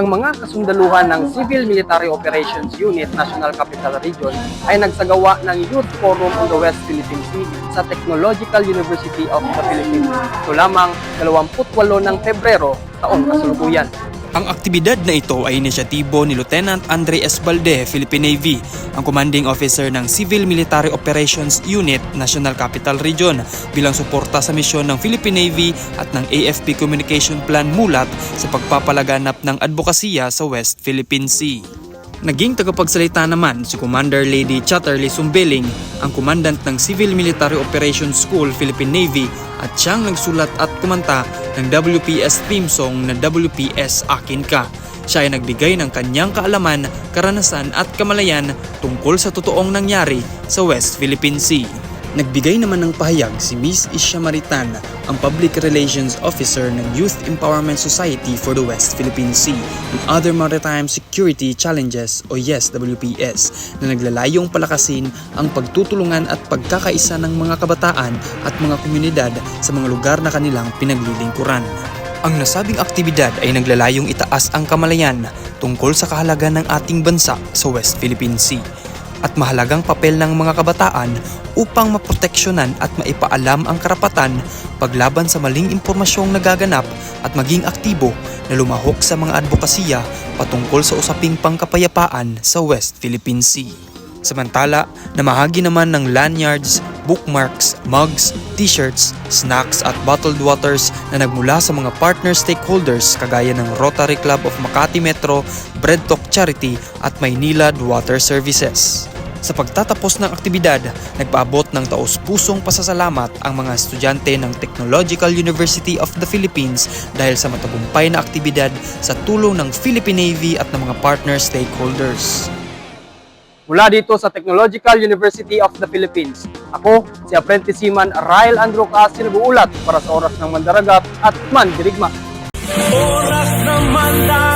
Ang mga kasundaluhan ng Civil Military Operations Unit National Capital Region ay nagsagawa ng Youth Forum on the West Philippine Sea sa Technological University of the Philippines. Ito lamang 28 ng Pebrero taong kasalukuyan. Ang aktibidad na ito ay inisyatibo ni Lieutenant Andre Esbalde, Philippine Navy, ang commanding officer ng Civil Military Operations Unit National Capital Region bilang suporta sa misyon ng Philippine Navy at ng AFP Communication Plan Mulat sa pagpapalaganap ng advokasya sa West Philippine Sea. Naging tagapagsalita naman si Commander Lady Chatterley Sumbeling, ang commandant ng Civil Military Operations School Philippine Navy at siyang nagsulat at kumanta ng WPS theme song na WPS Akin Ka. Siya ay nagbigay ng kanyang kaalaman, karanasan at kamalayan tungkol sa totoong nangyari sa West Philippine Sea. Nagbigay naman ng pahayag si Miss Isha Maritan, ang Public Relations Officer ng Youth Empowerment Society for the West Philippine Sea and Other Maritime Security Challenges o YES WPS na naglalayong palakasin ang pagtutulungan at pagkakaisa ng mga kabataan at mga komunidad sa mga lugar na kanilang pinaglilingkuran. Ang nasabing aktibidad ay naglalayong itaas ang kamalayan tungkol sa kahalagan ng ating bansa sa West Philippine Sea at mahalagang papel ng mga kabataan upang maproteksyonan at maipaalam ang karapatan paglaban sa maling impormasyong nagaganap at maging aktibo na lumahok sa mga advokasya patungkol sa usaping pangkapayapaan sa West Philippine Sea. Samantala, namahagi naman ng lanyards, bookmarks, mugs, t-shirts, snacks at bottled waters na nagmula sa mga partner stakeholders kagaya ng Rotary Club of Makati Metro, Bread Talk Charity at Maynila Water Services. Sa pagtatapos ng aktibidad, nagpaabot ng taos-pusong pasasalamat ang mga estudyante ng Technological University of the Philippines dahil sa matagumpay na aktibidad sa tulong ng Philippine Navy at ng mga partner stakeholders. Mula dito sa Technological University of the Philippines, ako si Apprentice Seaman Rael Andrew Kasi nag-uulat para sa Oras ng Mandaragat at Man Dirigma. Oras ng mandar